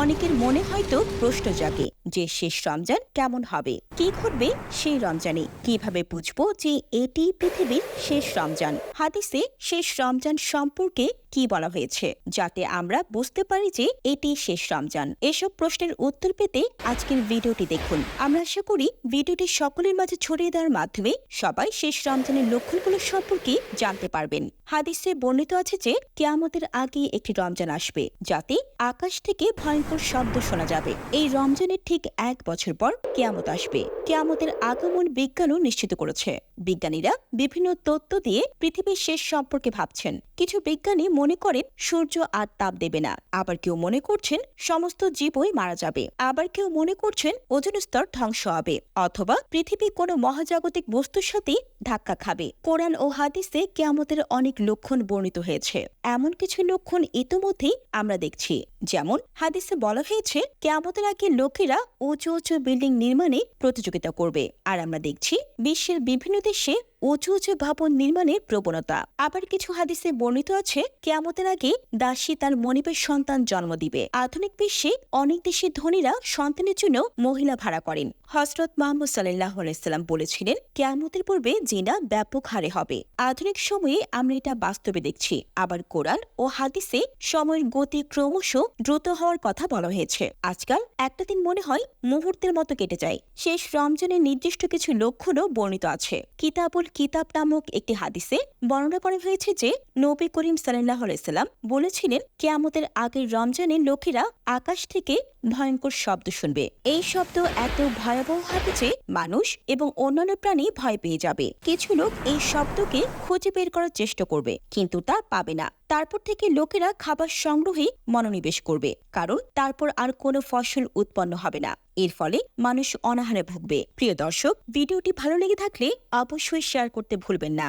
অনেকের মনে হয়তো প্রশ্ন জাগে যে শেষ রমজান কেমন হবে? কি ঘটবে সেই রমজানে? কীভাবে বুঝব যে এটি পৃথিবীর শেষ রমজান? হাদিসে শেষ রমজান সম্পর্কে কি বলা হয়েছে? যাতে আমরা বুঝতে পারি যে এটি শেষ রমজান। এসব প্রশ্নের উত্তর পেতে আজকের ভিডিওটি দেখুন। আমরা আশা করি ভিডিওটি সকলের মাঝে ছড়িয়ে দেওয়ার মাধ্যমে সবাই শেষ রমজানের লক্ষণগুলো সম্পর্কে জানতে পারবেন। হাদিসে বর্ণিত আছে যে, কেয়ামতের আগে একটি রমজান আসবে, যাতে আকাশ থেকে ভয়ঙ্কর শব্দ শোনা যাবে। এই রমজানের ঠিক এক বছর পর কেয়ামত আসবে। কেয়ামতের আগমন বিজ্ঞানও নিশ্চিত করেছে। বিজ্ঞানীরা বিভিন্ন তথ্য দিয়ে পৃথিবীর শেষ সম্পর্কে ভাবছেন। কিছু বিজ্ঞানী মনে করেন সূর্য আর তাপ দেবে না। আবার কেউ মনে করছেন সমস্ত জীবই মারা যাবে। আবার কেউ মনে করছেন ওজন স্তর ধ্বংস হবে। অথবা পৃথিবী কোনো মহাজাগতিক বস্তুর সাথে ধাক্কা খাবে। কোরআন ও হাদিসে কেয়ামতের অনেক লক্ষণ বর্ণিত হয়েছে। এমন কিছু লক্ষণ ইতোমধ্যেই আমরা দেখছি। যেমন হাদিসে বলা হয়েছে, কেয়ামতের আগে লোকেরা উঁচু উঁচু বিল্ডিং নির্মাণে প্রতিযোগিতা করবে। আর আমরা দেখছি বিশ্বের বিভিন্ন সে উঁচু উঁচু ভবন নির্মাণের প্রবণতা। আবার কিছু হাদিসে বর্ণিত আছে, কেয়ামতের আগে দাসী তার মনিবের সন্তান জন্ম দিবে। আধুনিক বিশ্বে অনেক দেশের ধনীরা সন্তানের জন্য মহিলা ভাড়া করেন। হজরত মাহমুদ সাল্লাহ আলাইসাল্লাম বলেছিলেন, কেয়ামতের পূর্বে জিনা ব্যাপক হারে হবে। আধুনিক সময়ে আমরা এটা বাস্তবে দেখছি। আবার কোরআন ও হাদিসে সময়ের গতি ক্রমশ দ্রুত হওয়ার কথা বলা হয়েছে। আজকাল একটা দিন মনে হয় মুহূর্তের মতো কেটে যায়। শেষ রমজানের নির্দিষ্ট কিছু লক্ষণও বর্ণিত আছে। কিতাবুল কিতাব নামক একটি হাদিসে বর্ণনা করা হয়েছে যে নবী করিম সাল্লাহ আলাইসাল্লাম বলেছিলেন, কেয়ামতের আগের রমজানে লোকেরা আকাশ থেকে ভয়ঙ্কর শব্দ শুনবে। এই শব্দ এত ভয়াবহ হবে যে মানুষ এবং অন্যান্য প্রাণী ভয় পেয়ে যাবে। কিছু লোক এই শব্দকে খুঁজে বের করার চেষ্টা করবে, কিন্তু তা পাবে না। তারপর থেকে লোকেরা খাবার সংগ্রহে মনোনিবেশ করবে, কারণ তারপর আর কোনো ফসল উৎপন্ন হবে না। এর ফলে মানুষ অনাহারে ভুগবে। প্রিয় দর্শক, ভিডিওটি ভালো লেগে থাকলে অবশ্যই শেয়ার করতে ভুলবেন না।